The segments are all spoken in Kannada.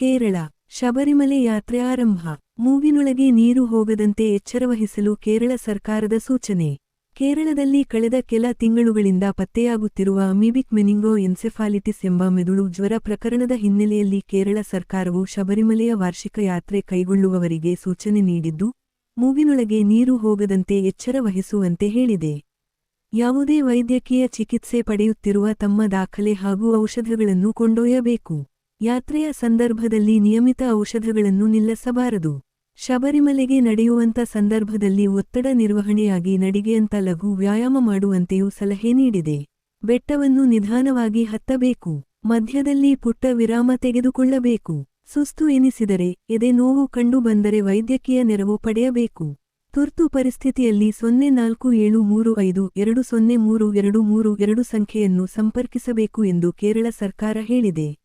ಕೇರಳ, ಶಬರಿಮಲೆ ಯಾತ್ರೆ ಆರಂಭ. ಮೂಗಿನೊಳಗೆ ನೀರು ಹೋಗದಂತೆ ಎಚ್ಚರವಹಿಸಲು ಕೇರಳ ಸರ್ಕಾರದ ಸೂಚನೆ. ಕೇರಳದಲ್ಲಿ ಕಳೆದ ಕೆಲ ತಿಂಗಳುಗಳಿಂದ ಪತ್ತೆಯಾಗುತ್ತಿರುವ ಅಮೀಬಿಕ್ ಮೆನಿಂಗೋ ಎನ್ಸೆಫಾಲಿಟಿಸ್ ಎಂಬ ಮೆದುಳು ಜ್ವರ ಪ್ರಕರಣದ ಹಿನ್ನೆಲೆಯಲ್ಲಿ ಕೇರಳ ಸರ್ಕಾರವು ಶಬರಿಮಲೆಯ ವಾರ್ಷಿಕ ಯಾತ್ರೆ ಕೈಗೊಳ್ಳುವವರಿಗೆ ಸೂಚನೆ ನೀಡಿದ್ದು ಮೂಗಿನೊಳಗೆ ನೀರು ಹೋಗದಂತೆ ಎಚ್ಚರ ವಹಿಸುವಂತೆ ಹೇಳಿದೆ. ಯಾವುದೇ ವೈದ್ಯಕೀಯ ಚಿಕಿತ್ಸೆ ಪಡೆಯುತ್ತಿರುವ ತಮ್ಮ ದಾಖಲೆ ಹಾಗೂ ಔಷಧಗಳನ್ನು ಕೊಂಡೊಯ್ಯಬೇಕು. ಯಾತ್ರೆಯ ಸಂದರ್ಭದಲ್ಲಿ ನಿಯಮಿತ ಔಷಧಗಳನ್ನು ನಿಲ್ಲಿಸಬಾರದು. ಶಬರಿಮಲೆಗೆ ನಡೆಯುವಂತ ಸಂದರ್ಭದಲ್ಲಿ ಒತ್ತಡ ನಿರ್ವಹಣೆಯಾಗಿ ನಡಿಗೆಯಂತ ಲಘು ವ್ಯಾಯಾಮ ಮಾಡುವಂತೆಯೂ ಸಲಹೆ ನೀಡಿದೆ. ಬೆಟ್ಟವನ್ನು ನಿಧಾನವಾಗಿ ಹತ್ತಬೇಕು. ಮಧ್ಯದಲ್ಲಿ ಪುಟ್ಟ ವಿರಾಮ ತೆಗೆದುಕೊಳ್ಳಬೇಕು. ಸುಸ್ತು ಎನಿಸಿದರೆ ಎದೆ ನೋವು ಕಂಡು ಬಂದರೆ ವೈದ್ಯಕೀಯ ನೆರವು ಪಡೆಯಬೇಕು. ತುರ್ತು ಪರಿಸ್ಥಿತಿಯಲ್ಲಿ ಸೊನ್ನೆ ನಾಲ್ಕು ಏಳು ಮೂರು ಐದು ಎರಡು ಸೊನ್ನೆ ಮೂರು ಎರಡು ಮೂರು ಎರಡು ಸಂಖ್ಯೆಯನ್ನು ಸಂಪರ್ಕಿಸಬೇಕು ಎಂದು ಕೇರಳ ಸರ್ಕಾರ ಹೇಳಿದೆ.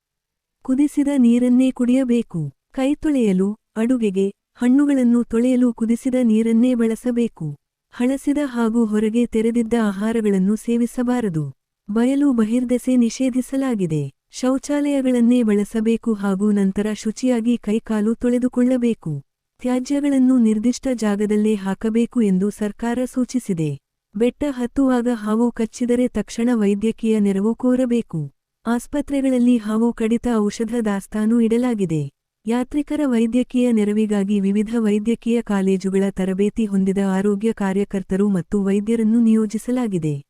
ಕುದಿಸಿದ ನೀರನ್ನೇ ಕುಡಿಯಬೇಕು. ಕೈ ತೊಳೆಯಲು, ಅಡುಗೆಗೆ, ಹಣ್ಣುಗಳನ್ನು ತೊಳೆಯಲು ಕುದಿಸಿದ ನೀರನ್ನೇ ಬಳಸಬೇಕು. ಹಳಸಿದ ಹಾಗೂ ಹೊರಗೆ ತೆರೆದಿದ್ದ ಆಹಾರಗಳನ್ನು ಸೇವಿಸಬಾರದು. ಬಯಲು ಬಹಿರ್ದೆಸೆ ನಿಷೇಧಿಸಲಾಗಿದೆ. ಶೌಚಾಲಯಗಳನ್ನೇ ಬಳಸಬೇಕು ಹಾಗೂ ನಂತರ ಶುಚಿಯಾಗಿ ಕೈಕಾಲು ತೊಳೆದುಕೊಳ್ಳಬೇಕು. ತ್ಯಾಜ್ಯಗಳನ್ನು ನಿರ್ದಿಷ್ಟ ಜಾಗದಲ್ಲೇ ಹಾಕಬೇಕು ಎಂದು ಸರ್ಕಾರ ಸೂಚಿಸಿದೆ. ಬೆಟ್ಟ ಹತ್ತುವಾಗ ಹಾವು ಕಚ್ಚಿದರೆ ತಕ್ಷಣ ವೈದ್ಯಕೀಯ ನೆರವು ಕೋರಬೇಕು. ಆಸ್ಪತ್ರೆಗಳಲ್ಲಿ ಹಾವು ಕಡಿತ ಔಷಧ ದಾಸ್ತಾನು ಇಡಲಾಗಿದೆ. ಯಾತ್ರಿಕರ ವೈದ್ಯಕೀಯ ನೆರವಿಗಾಗಿ ವಿವಿಧ ವೈದ್ಯಕೀಯ ಕಾಲೇಜುಗಳ ತರಬೇತಿ ಹೊಂದಿದ ಆರೋಗ್ಯ ಕಾರ್ಯಕರ್ತರು ಮತ್ತು ವೈದ್ಯರನ್ನು ನಿಯೋಜಿಸಲಾಗಿದೆ.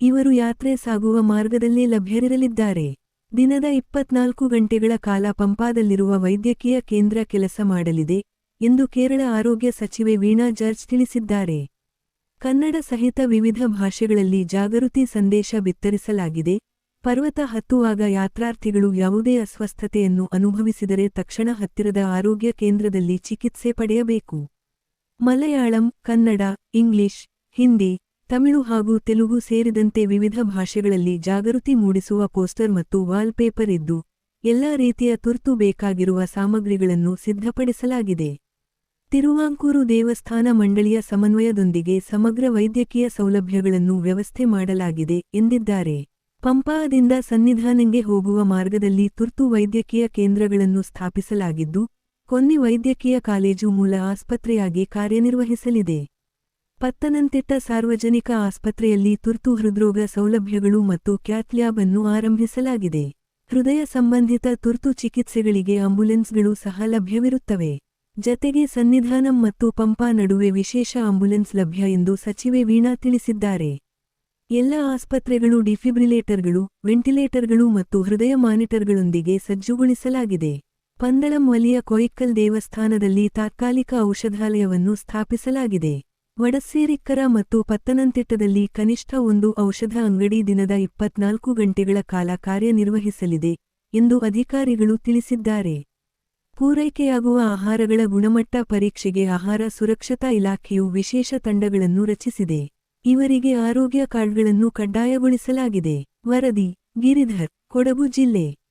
ಇವರು ಯಾತ್ರೆ ಸಾಗುವ ಮಾರ್ಗದಲ್ಲೇ ಲಭ್ಯರಿರಲಿದ್ದಾರೆ. ದಿನದ ಇಪ್ಪತ್ನಾಲ್ಕು ಗಂಟೆಗಳ ಕಾಲ ಪಂಪಾದಲ್ಲಿರುವ ವೈದ್ಯಕೀಯ ಕೇಂದ್ರ ಕೆಲಸ ಮಾಡಲಿದೆ ಎಂದು ಕೇರಳ ಆರೋಗ್ಯ ಸಚಿವೆ ವೀಣಾ ಜಾರ್ಜ್ ತಿಳಿಸಿದ್ದಾರೆ. ಕನ್ನಡ ಸಹಿತ ವಿವಿಧ ಭಾಷೆಗಳಲ್ಲಿ ಜಾಗೃತಿ ಸಂದೇಶ ಬಿತ್ತರಿಸಲಾಗಿದೆ. ಪರ್ವತ ಹತ್ತುವಾಗ ಯಾತ್ರಾರ್ಥಿಗಳು ಯಾವುದೇ ಅಸ್ವಸ್ಥತೆಯನ್ನು ಅನುಭವಿಸಿದರೆ ತಕ್ಷಣ ಹತ್ತಿರದ ಆರೋಗ್ಯ ಕೇಂದ್ರದಲ್ಲಿ ಚಿಕಿತ್ಸೆ ಪಡೆಯಬೇಕು. ಮಲಯಾಳಂ, ಕನ್ನಡ, ಇಂಗ್ಲಿಷ್, ಹಿಂದಿ, ತಮಿಳು ಹಾಗೂ ತೆಲುಗು ಸೇರಿದಂತೆ ವಿವಿಧ ಭಾಷೆಗಳಲ್ಲಿ ಜಾಗೃತಿ ಮೂಡಿಸುವ ಪೋಸ್ಟರ್ ಮತ್ತು ವಾಲ್ಪೇಪರ್ ಇದ್ದು, ಎಲ್ಲಾ ರೀತಿಯ ತುರ್ತು ಬೇಕಾಗಿರುವ ಸಾಮಗ್ರಿಗಳನ್ನು ಸಿದ್ಧಪಡಿಸಲಾಗಿದೆ. ತಿರುವಾಂಕೂರು ದೇವಸ್ಥಾನ ಮಂಡಳಿಯ ಸಮನ್ವಯದೊಂದಿಗೆ ಸಮಗ್ರ ವೈದ್ಯಕೀಯ ಸೌಲಭ್ಯಗಳನ್ನು ವ್ಯವಸ್ಥೆ ಮಾಡಲಾಗಿದೆ ಎಂದಿದ್ದಾರೆ. ಪಂಪಾದಿಂದ ಸನ್ನಿಧಾನಂಗೆ ಹೋಗುವ ಮಾರ್ಗದಲ್ಲಿ ತುರ್ತು ವೈದ್ಯಕೀಯ ಕೇಂದ್ರಗಳನ್ನು ಸ್ಥಾಪಿಸಲಾಗಿದ್ದು, ಕೊನ್ನಿ ವೈದ್ಯಕೀಯ ಕಾಲೇಜು ಮೂಲ ಆಸ್ಪತ್ರೆಯಾಗಿ ಕಾರ್ಯನಿರ್ವಹಿಸಲಿದೆ. ಪತ್ತನಂತಿಟ್ಟ ಸಾರ್ವಜನಿಕ ಆಸ್ಪತ್ರೆಯಲ್ಲಿ ತುರ್ತು ಹೃದ್ರೋಗ ಸೌಲಭ್ಯಗಳು ಮತ್ತು ಕ್ಯಾತ್ಲ್ಯಾಬ್ ಅನ್ನು ಆರಂಭಿಸಲಾಗಿದೆ. ಹೃದಯ ಸಂಬಂಧಿತ ತುರ್ತು ಚಿಕಿತ್ಸೆಗಳಿಗೆ ಆಂಬ್ಯುಲೆನ್ಸ್ಗಳು ಸಹ ಲಭ್ಯವಿರುತ್ತವೆ. ಜತೆಗೆ ಸನ್ನಿಧಾನಂ ಮತ್ತು ಪಂಪಾ ನಡುವೆ ವಿಶೇಷ ಆಂಬ್ಯುಲೆನ್ಸ್ ಲಭ್ಯ ಎಂದು ಸಚಿವೆ ವೀಣಾ ತಿಳಿಸಿದ್ದಾರೆ. ಎಲ್ಲ ಆಸ್ಪತ್ರೆಗಳು ಡಿಫಿಬ್ರಿಲೇಟರ್ಗಳು, ವೆಂಟಿಲೇಟರ್ಗಳು ಮತ್ತು ಹೃದಯ ಮಾನಿಟರ್ಗಳೊಂದಿಗೆ ಸಜ್ಜುಗೊಳಿಸಲಾಗಿದೆ. ಪಂದಳಂ ವಲಿಯ ಕೊಯಿಕ್ಕಲ್ ದೇವಸ್ಥಾನದಲ್ಲಿ ತಾತ್ಕಾಲಿಕ ಔಷಧಾಲಯವನ್ನು ಸ್ಥಾಪಿಸಲಾಗಿದೆ. ವಡಸ್ಸೇರಿಕ್ಕರ ಮತ್ತು ಪತ್ತನಂತಿಟ್ಟದಲ್ಲಿ ಕನಿಷ್ಠ ಒಂದು ಔಷಧ ಅಂಗಡಿ ದಿನದ ಇಪ್ಪತ್ನಾಲ್ಕು ಗಂಟೆಗಳ ಕಾಲ ಕಾರ್ಯನಿರ್ವಹಿಸಲಿದೆ ಎಂದು ಅಧಿಕಾರಿಗಳು ತಿಳಿಸಿದ್ದಾರೆ. ಪೂರೈಕೆಯಾಗುವ ಆಹಾರಗಳ ಗುಣಮಟ್ಟ ಪರೀಕ್ಷೆಗೆ ಆಹಾರ ಸುರಕ್ಷತಾ ಇಲಾಖೆಯು ವಿಶೇಷ ತಂಡಗಳನ್ನು ರಚಿಸಿದೆ. ಇವರಿಗೆ ಆರೋಗ್ಯ ಕಾರ್ಡ್ಗಳನ್ನು ಕಡ್ಡಾಯಗೊಳಿಸಲಾಗಿದೆ. ವರದಿ ಗಿರಿಧರ್ ಕೊಡಗು ಜಿಲ್ಲೆ.